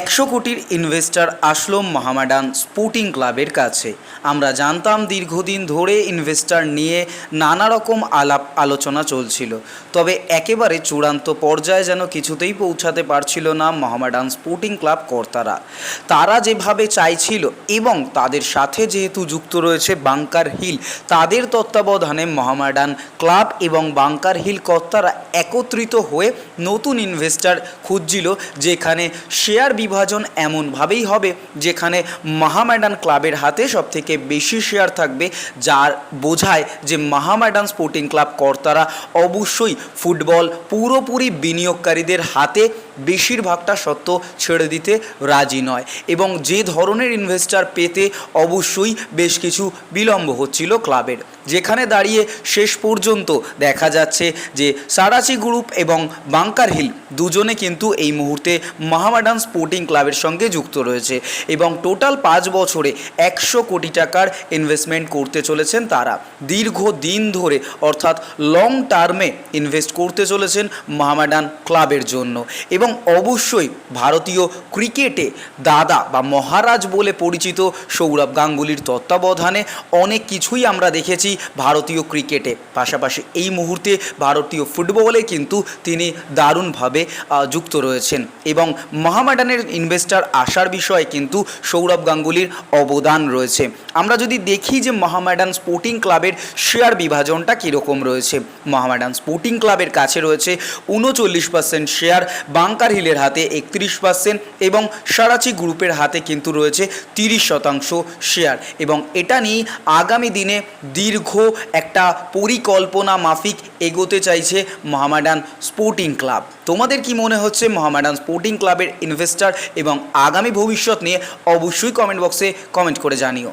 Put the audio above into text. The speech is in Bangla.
একশো কোটির ইনভেস্টর আসলো মহামাডান স্পোর্টিং ক্লাবের কাছে। আমরা জানতাম দীর্ঘদিন ধরে ইনভেস্টর নিয়ে নানা রকম আলাপ আলোচনা চলছিল। তবে একেবারে চূড়ান্ত পর্যায়ে যেন কিছুতেই পৌঁছাতে পারছিল না মহামাডান স্পোর্টিং ক্লাব কর্তারা। তারা যেভাবে চাইছিল এবং তাদের সাথে যেহেতু যুক্ত রয়েছে বাংকার হিল, তাদের তত্ত্বাবধানে মহামাডান ক্লাব এবং বাংকার হিল কর্তারা একত্রিত হয়ে নতুন ইনভেস্টর খুঁজছিল, যেখানে শেয়ার বিভাজন এমনভাবেই হবে যেখানে মহামেডান ক্লাবের হাতে সবথেকে বেশি শেয়ার থাকবে, যার বোঝায় যে মহামেডান স্পোর্টিং ক্লাব কর্তারা অবশ্যই ফুটবল পুরোপুরি বিনিয়োগকারীদের হাতে বেশিরভাগটা সত্ত্ব ছেড়ে দিতে রাজি নয় এবং যে ধরনের ইনভেস্টার পেতে অবশ্যই বেশ কিছু বিলম্ব হচ্ছিল ক্লাবের। যেখানে দাঁড়িয়ে শেষ পর্যন্ত দেখা যাচ্ছে যে সারাচি গ্রুপ এবং বাংকার হিল দুজনে কিন্তু এই মুহূর্তে মহামাডান স্পোর্টিং ক্লাবের সঙ্গে যুক্ত রয়েছে এবং টোটাল পাঁচ বছরে একশো কোটি টাকার ইনভেস্টমেন্ট করতে চলেছেন তারা। দীর্ঘ দিন ধরে অর্থাৎ লং টার্মে ইনভেস্ট করতে চলেছেন মহামাডান ক্লাবের জন্য। এবং অবশ্যই ভারতীয় ক্রিকেটে দাদা বা মহারাজ বলে পরিচিত সৌরভ গাঙ্গুলির তত্ত্বাবধানে অনেক কিছুই আমরা দেখেছি ভারতীয় ক্রিকেটে। পাশাপাশি এই মুহূর্তে ভারতীয় ফুটবলে কিন্তু তিনি দারুণভাবে যুক্ত রয়েছেন এবং মহামেডানের ইনভেস্টর আসার বিষয়ে কিন্তু সৌরভ গাঙ্গুলির অবদান রয়েছে। আমরা যদি দেখি যে মহামেডান স্পোর্টিং ক্লাবের শেয়ার বিভাজনটা কীরকম রয়েছে, মহামেডান স্পোর্টিং ক্লাবের কাছে রয়েছে উনচল্লিশ পার্সেন্ট শেয়ার বাংকার হিলের হাতে একত্রিশ পার্সেন্ট এবং সারাচি গ্রুপের হাতে কিন্তু রয়েছে তিরিশ শতাংশ শেয়ার এবং এটা নিয়ে আগামী দিনে দীর্ঘ একটা পরিকল্পনা মাফিক এগোতে চাইছে মহামেডান স্পোর্টিং ক্লাব। তোমাদের কি মনে হচ্ছে মহামেডান স্পোর্টিং ক্লাবের ইনভেস্টার এবং আগামী ভবিষ্যৎ নিয়ে অবশ্যই কমেন্ট বক্সে কমেন্ট করে জানিও।